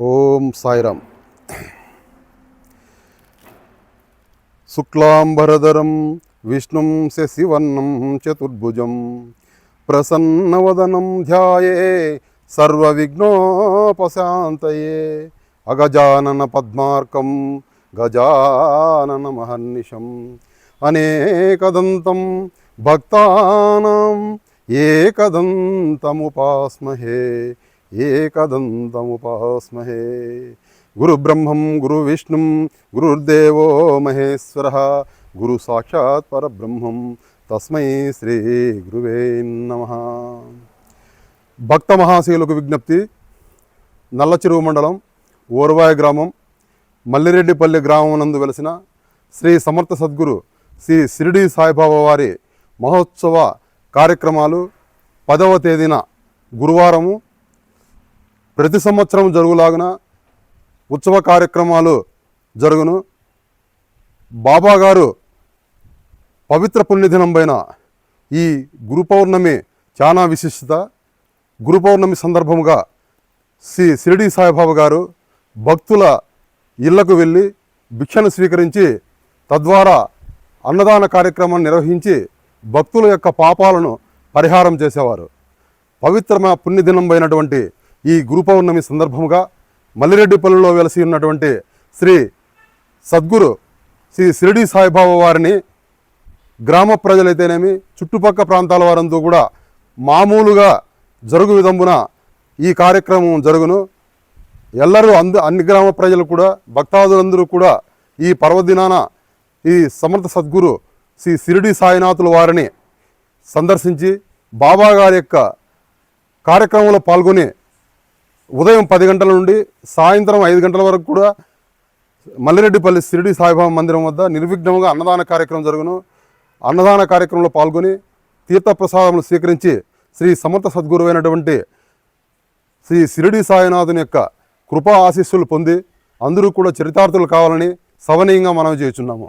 ఓం సాయిరామ్. శుక్లాంబరధరం విష్ణుం శశివర్ణం చతుర్భుజం. ప్రసన్నవదనం ధ్యాయే సర్వవిఘ్నోపశాంతయే. అగజానన పద్మార్కం గజానన మహర్నిషం అనేకదంతం భక్తానాం ఏకదంతముపాస్మహే. ఏకదంతముపాస్మహే. గురుబ్రహ్మం గురు విష్ణుం గురుర్దేవో మహేశ్వర. గురు సాక్షాత్ పరబ్రహ్మం. తస్మై శ్రీ గురువే నమ. భక్త మహాశీలకు విజ్ఞప్తి. నల్లచెరువు మండలం ఓర్వాయ గ్రామం మల్లిరెడ్డిపల్లి గ్రామం నందు వెలసిన శ్రీ సమర్థ సద్గురు శ్రీ సిరిడి సాయిబాబా వారి మహోత్సవ కార్యక్రమాలు పదవ తేదీన గురువారము ప్రతి సంవత్సరం జరుగులాగున ఉత్సవ కార్యక్రమాలు జరుగును. బాబా గారు పవిత్ర పుణ్యదినం పైన ఈ గురు పౌర్ణమి చాలా విశిష్టత. గురు పౌర్ణమి సందర్భముగా శ్రీ షిరిడి సాయిబాబా గారు భక్తుల ఇళ్ళకు వెళ్ళి భిక్షను స్వీకరించి తద్వారా అన్నదాన కార్యక్రమాన్ని నిర్వహించి భక్తుల యొక్క పాపాలను పరిహారం చేసేవారు. పవిత్రమైన పుణ్యదినం అయినటువంటి ఈ గురు పౌర్ణమి సందర్భముగా మల్లిరెడ్డిపల్లిలో వెలసి ఉన్నటువంటి శ్రీ సద్గురు శ్రీ షిరిడి సాయిబాబా వారిని గ్రామ ప్రజలైతేనేమి చుట్టుపక్క ప్రాంతాల వారంతా కూడా మామూలుగా జరుగు విధంబున ఈ కార్యక్రమం జరుగును. ఎల్లరూ అంద అన్ని గ్రామ ప్రజలు కూడా భక్తాదులందరూ కూడా ఈ పర్వదినాన ఈ సమర్థ సద్గురు శ్రీ సిరిడి సాయినాథుల వారిని సందర్శించి బాబా గారి యొక్క కార్యక్రమంలో పాల్గొని ఉదయం పది గంటల నుండి సాయంత్రం ఐదు గంటల వరకు కూడా మల్లిరెడ్డిపల్లి షిరిడి సాయిబాబా మందిరం వద్ద నిర్విఘ్నంగా అన్నదాన కార్యక్రమం జరుగును. అన్నదాన కార్యక్రమంలో పాల్గొని తీర్థప్రసాదములు స్వీకరించి శ్రీ సమర్థ సద్గురువైనటువంటి శ్రీ సిరిడి సాయినాథుని యొక్క కృపా ఆశీస్సులు పొంది అందరూ కూడా చరితార్థులు కావాలని సవనీయంగా మనం చేస్తున్నాము